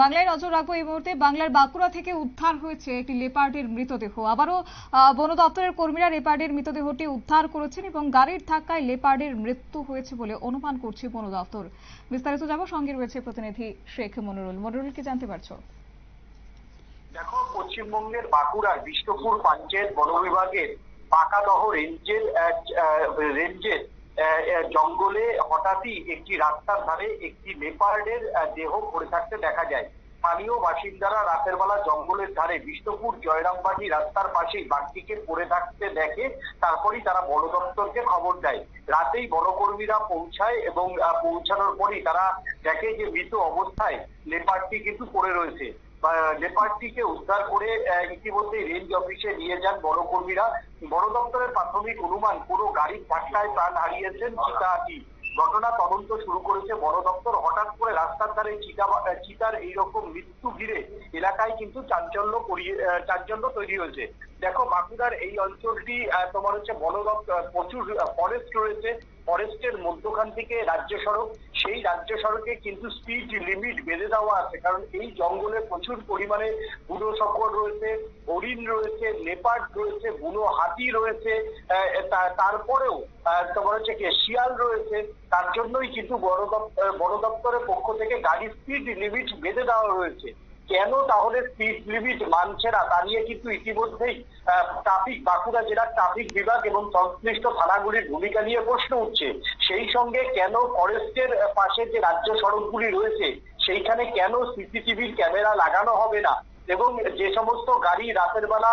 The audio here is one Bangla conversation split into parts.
বাংলায় নজর রাখব এই মুহূর্তে। বাংলার বাঁকুড়া থেকে উদ্ধার হয়েছে একটি লেপার্ডের মৃতদেহ। আবারও বন দপ্তরের কর্মীরা লেপার্ডের মৃতদেহটি উদ্ধার করেছেন এবং গাড়ির ধাক্কায় লেপার্ডের মৃত্যু হয়েছে বলে অনুমান করছে বন দপ্তর। বিস্তারিত যাব সঙ্গে রয়েছে প্রতিনিধি শেখ মনুরুল। মনুরুল কি জানতে পারছ? দেখো, পশ্চিমবঙ্গের বাঁকুড়ার বিষ্ণুপুর পঞ্চায়েত বন বিভাগের পাকাদহ রেঞ্জের রেঞ্জের জঙ্গলে হঠাৎই একটি রাস্তার ধারে একটি লেপার্ডের দেহ পড়ে থাকতে দেখা যায়। স্থানীয় বাসিন্দারা রাতের বেলা জঙ্গলের ধারে বিষ্ণুপুর জয়রামবাড়ি রাস্তার পাশেই বাঘটিকে পড়ে থাকতে দেখে তারপরই তারা বন দপ্তরকে খবর দেয়। রাতেই বনকর্মীরা পৌঁছায় এবং পৌঁছানোর পরই তারা দেখে যে মৃত অবস্থায় লেপার্ডটি কিন্তু পড়ে রয়েছে। লেপার্ডটিকে উদ্ধার করে ইতিমধ্যে রেঞ্জ অফিসে নিয়ে যান বনকর্মীরা। বন দপ্তরের প্রাথমিক অনুমান কোনো গাড়ির ধাক্কায় প্রাণ হারিয়েছেন চিতাটি ঘটনা তদন্ত শুরু করেছে বন দপ্তর হঠাৎ করে রাস্তার ধারে চিতা চিতার এইরকম মৃত্যু ঘিরে এলাকায় কিন্তু চাঞ্চল্য চাঞ্চল্য তৈরি হয়েছে। দেখো, বাঁকুড়ার এই অঞ্চলটি তোমার হচ্ছে বন দপ্তর প্রচুর ফরেস্ট রয়েছে। ফরেস্টের মধ্যখান থেকে রাজ্য সড়ক সেই রাজ্য সড়কে কিন্তু স্পিড লিমিট বেঁধে দেওয়া আছে। কারণ এই জঙ্গলে প্রচুর পরিমাণে বুনো শকর রয়েছে, হরিণ রয়েছে লেপার্ড রয়েছে, বুনো হাতি রয়েছে তারপরেও তোমার হচ্ছে কি, শিয়াল রয়েছে। তার জন্যই কিন্তু বড় বড় দপ্তরের পক্ষ থেকে গাড়ি স্পিড লিমিট বেঁধে দেওয়া রয়েছে কেন তাহলে স্পিড লিমিট মানছে না? তা নিয়ে কিন্তু ইতিমধ্যেই ট্রাফিক বাঁকুড়া জেলার ট্রাফিক বিভাগ এবং সংশ্লিষ্ট থানাগুলির ভূমিকা নিয়ে প্রশ্ন উঠছে। সেই সঙ্গে কেন ফরেস্টের পাশে যে রাজ্য সড়কগুলি রয়েছে, সেইখানে কেন সিসিটিভির ক্যামেরা লাগানো হবে না? এবং যে সমস্ত গাড়ি রাতের বেলা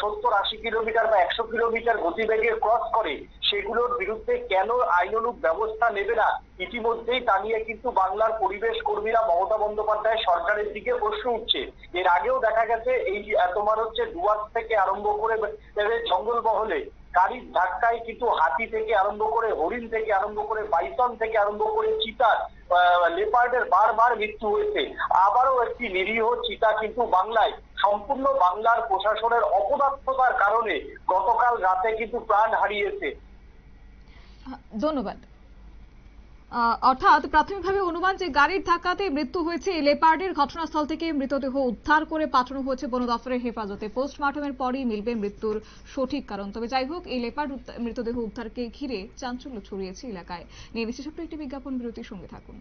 সত্তর আশি কিলোমিটার বা একশো কিলোমিটার গতিবেগে ক্রস করে, সেগুলোর বিরুদ্ধে কেন আইনানুগ ব্যবস্থা নেবে না? ইতিমধ্যেই তা নিয়ে কিন্তু বাংলার পরিবেশ কর্মীরা মমতা বন্দ্যোপাধ্যায় সরকারের দিকে প্রশ্ন উঠছে। এর আগেও দেখা গেছে এই তোমার হচ্ছে ডুয়ার্স থেকে আরম্ভ করে জঙ্গলমহলে গাড়ির ধাক্কায় কিন্তু হাতি থেকে আরম্ভ করে হরিণ থেকে আরম্ভ করে বাইসন থেকে আরম্ভ করে চিতার লেপার্ডের বারবার মৃত্যু হয়েছে। আবারও একটি নিরীহ চিতা কিন্তু বাংলায়, সম্পূর্ণ বাংলার প্রশাসনের অপদার্থতার কারণে গতকাল রাতে কিন্তু প্রাণ হারিয়েছে। ধন্যবাদ। অর্থাৎ প্রাথমিকভাবে অনুমান যে গাড়ির ধাক্কাতে মৃত্যু হয়েছে লেপার্ডের ঘটনাস্থল থেকে মৃতদেহ উদ্ধার করে পাঠানো হয়েছে বন দফতরের হেফাজতে। পোস্টমার্টমের পরই মিলবে মৃত্যুর সঠিক কারণ। তবে যাই হোক, এই লেপার্ড মৃতদেহ উদ্ধারকে ঘিরে চাঞ্চল্য ছড়িয়েছে এলাকায়। নিয়ে নিচ্ছে একটি বিজ্ঞাপন বিরতির সঙ্গে থাকুন।